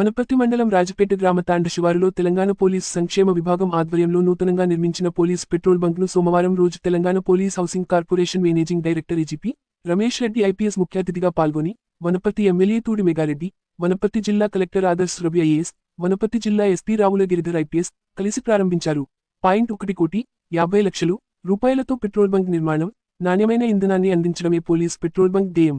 వనపర్తి మండలం రాజపేట గ్రామ తాండ శివారులో తెలంగాణ పోలీస్ సంక్షేమ విభాగం ఆధ్వర్యంలో నూతనంగా నిర్మించిన పోలీస్ పెట్రోల్ బంక్ను సోమవారం రోజు Telangana police housing corporation managing director AGP Ramesh Reddy IPS ముఖ్య అతిథిగా పాల్గొని వనపర్తి ఎమ్మెల్యే తూడి మెగారెడ్డి వనపర్తి జిల్లా కలెక్టర్ ఆదర్శ్ రవి ఐఏఎస్ వనపర్తి జిల్లా ఎస్పీ రావుల గిరిధర్ ఐపీఎస్ కలిసి ప్రారంభించారు. పాయింట్ ఒకటి కోటి యాభై లక్షలు రూపాయలతో పెట్రోల్ బంక్ నిర్మాణం నాణ్యమైన ఇంధనాన్ని అందించడమే పోలీస్ పెట్రోల్ బంక్ ధ్యేయం.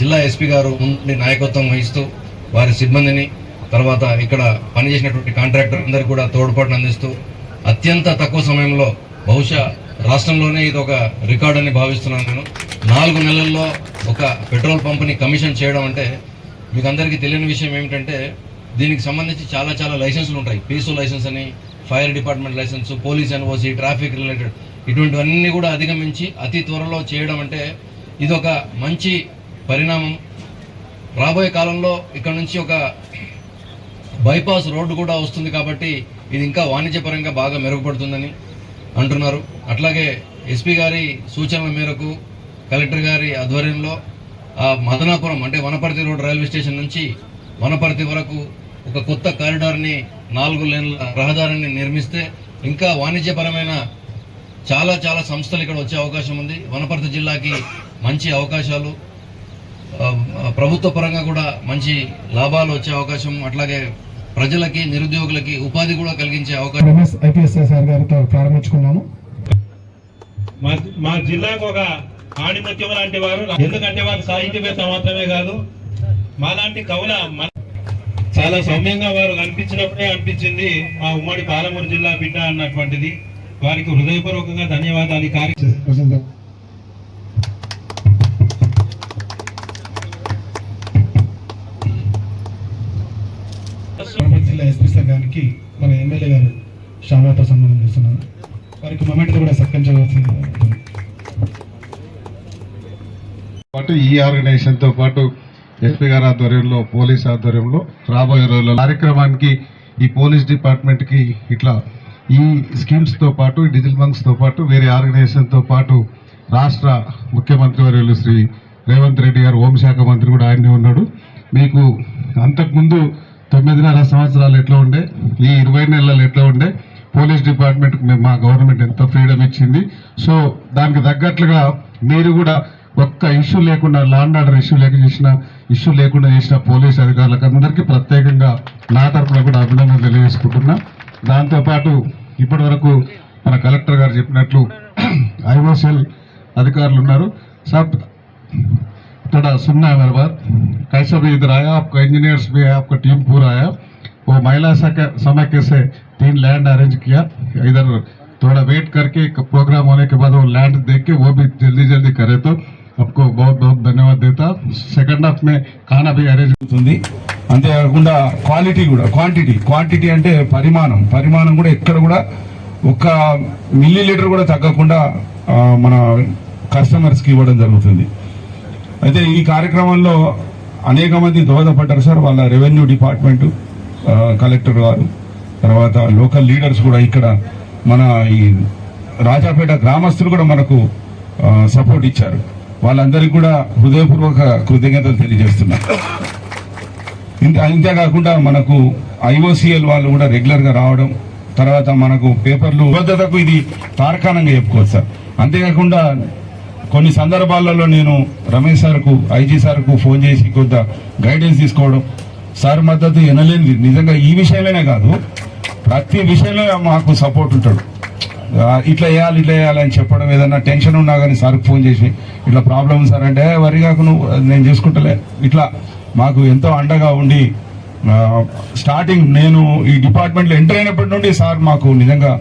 జిల్లా ఎస్పీ గారు ముందు నాయకత్వం వహిస్తూ వారి సిబ్బందిని తర్వాత ఇక్కడ పనిచేసినటువంటి కాంట్రాక్టర్ అందరికీ కూడా తోడ్పాటును అందిస్తూ అత్యంత తక్కువ సమయంలో బహుశా రాష్ట్రంలోనే ఇది ఒక రికార్డ్ అని భావిస్తున్నాను నేను. నాలుగు నెలల్లో ఒక పెట్రోల్ పంప్ని కమిషన్ చేయడం అంటే మీకు అందరికీ తెలియని విషయం ఏమిటంటే దీనికి సంబంధించి చాలా చాలా లైసెన్సులు ఉంటాయి. పీసో లైసెన్స్ అని fire department license police NOC traffic related ఇటువంటివన్నీ కూడా అధిగమించి అతి త్వరలో చేయడం అంటే ఇది ఒక మంచి పరిణామం. రాబోయే కాలంలో ఇక్కడ నుంచి ఒక బైపాస్ రోడ్డు కూడా వస్తుంది కాబట్టి ఇది ఇంకా వాణిజ్యపరంగా బాగా మెరుగుపడుతుందని అంటున్నారు. అట్లాగే ఎస్పీ గారి సూచనల మేరకు కలెక్టర్ గారి ఆధ్వర్యంలో ఆ మదనాపురం అంటే వనపర్తి రోడ్ రైల్వే స్టేషన్ నుంచి వనపర్తి వరకు ఒక కొత్త కారిడార్ని నాలుగు లేన్ల రహదారిని నిర్మిస్తే ఇంకా వాణిజ్యపరమైన చాలా చాలా సంస్థలు ఇక్కడ వచ్చే అవకాశం ఉంది. వనపర్తి జిల్లాకి మంచి అవకాశాలు. ప్రభుత్వ పరంగా కూడా మంచి లాభాలు వచ్చే అవకాశం. అట్లాగే ప్రజలకి నిరుద్యోగులకి ఉపాధి కూడా కలిగించే అవకాశం. రమేష్ ఐపీఎస్ సార్ గారితో ప్రారంభించుకున్నాము మా మా జిల్లాకు ఒక ఆణిముత్యం లాంటి వారు. ఎందుకంటే వారు సాహిత్యవేత్త మాత్రమే కాదు మాలాంటి కవుల చాలా సౌమ్యంగా వారు కనిపించినప్పుడే అనిపించింది మా ఉమ్మడి పాలమూరు జిల్లా బిడ్డ అన్నటువంటిది. వారికి హృదయపూర్వకంగా ధన్యవాదాలు ఈ కార్య వనపర్తి జిల్లా ఎస్పీ సార్ గారికి మన ఎమ్మెల్యే గారు షామాతో సన్మానం చేస్తున్నారు. వారికి మొమెంట్ కూడా సత్కరించవలసింది పాటు ఈ ఆర్గనైజేషన్తో పాటు ఎస్పీ గారి ఆధ్వర్యంలో పోలీస్ ఆధ్వర్యంలో రాబోయే రోజుల్లో కార్యక్రమానికి ఈ పోలీస్ డిపార్ట్మెంట్కి ఇట్లా ఈ స్కీమ్స్తో పాటు డిజిటల్ బంక్స్తో పాటు వేరే ఆర్గనైజేషన్తో పాటు రాష్ట్ర ముఖ్యమంత్రి వర్యులు శ్రీ రేవంత్ రెడ్డి గారు హోంశాఖ మంత్రి కూడా ఆయనే ఉన్నాడు. మీకు అంతకుముందు తొమ్మిదిన్నర సంవత్సరాలు ఎట్లా ఉండే ఈ ఇరవై నెలలు ఎట్లా ఉండే పోలీస్ డిపార్ట్మెంట్కి మేము మా గవర్నమెంట్ ఎంత ఫ్రీడమ్ ఇచ్చింది. సో దానికి తగ్గట్లుగా మీరు కూడా ఒక్క ఇష్యూ లేకుండా లాండ్ ఆర్డర్ ఇష్యూ లేక చేసిన ఇష్యూ లేకుండా చేసిన పోలీస్ అధికారులకు అందరికీ ప్రత్యేకంగా నా తరఫున కూడా అభినందనలు తెలియజేసుకుంటున్నా. దాంతోపాటు ఇప్పటి వరకు మన కలెక్టర్ గారు చెప్పినట్లు ఐఓసెల్ అధికారులు ఉన్నారు సార్ थोड़ा सुनना है मेरे बात कैसे भी इधर आया आपका इंजीनियर्स भी है आपका टीम पूरा आया वो महिला सक- समाख्य से तीन लैंड अरेंज किया इधर थोड़ा वेट करके प्रोग्राम होने के बाद वो लैंड देख के वो भी जल्दी जल्दी करे तो आपको बहुत बहुत धन्यवाद देता सेकंड हाफ में खाना भी अरेंज జరుగుతుంది అంతేకాకుండా క్వాలిటీ కూడా క్వాంటిటీ క్వాంటిటీ అంటే పరిమాణం. పరిమాణం కూడా ఎక్కడ కూడా ఒక్క మిల్లీ లీటర్ కూడా తగ్గకుండా మన కస్టమర్స్కి ఇవ్వడం జరుగుతుంది. అయితే ఈ కార్యక్రమంలో అనేక మంది దోహదపడ్డారు సార్. వాళ్ళ రెవెన్యూ డిపార్ట్మెంట్ కలెక్టర్ గారు తర్వాత లోకల్ లీడర్స్ కూడా ఇక్కడ మన ఈ రాజాపేట గ్రామస్తులు కూడా మనకు సపోర్ట్ ఇచ్చారు. వాళ్ళందరికీ కూడా హృదయపూర్వక కృతజ్ఞతలు తెలియజేస్తున్నారు అంతేకాకుండా మనకు ఐఓసిఎల్ వాళ్ళు కూడా రెగ్యులర్గా రావడం తర్వాత మనకు పేపర్లు భద్రతకు ఇది తార్కాణంగా చెప్పుకోవచ్చు సార్. అంతేకాకుండా కొన్ని సందర్భాలలో నేను రమేష్ సార్కు ఐజీ సార్కు ఫోన్ చేసి కొంత గైడెన్స్ తీసుకోవడం సార్ మద్దతు ఎనలేనిది. నిజంగా ఈ విషయంలోనే కాదు ప్రతి విషయంలో మాకు సపోర్ట్ ఉంటాడు. ఇట్లా వేయాలి ఇట్లా వేయాలి అని చెప్పడం ఏదన్నా టెన్షన్ ఉన్నా కానీ సార్కి ఫోన్ చేసి ఇట్లా ప్రాబ్లం ఉంది సార్ అంటే వరిగాకు నువ్వు నేను చూసుకుంటలే. ఇట్లా మాకు ఎంతో అండగా ఉండి స్టార్టింగ్ నేను ఈ డిపార్ట్మెంట్లో ఎంటర్ అయినప్పటి నుండి సార్ మాకు నిజంగా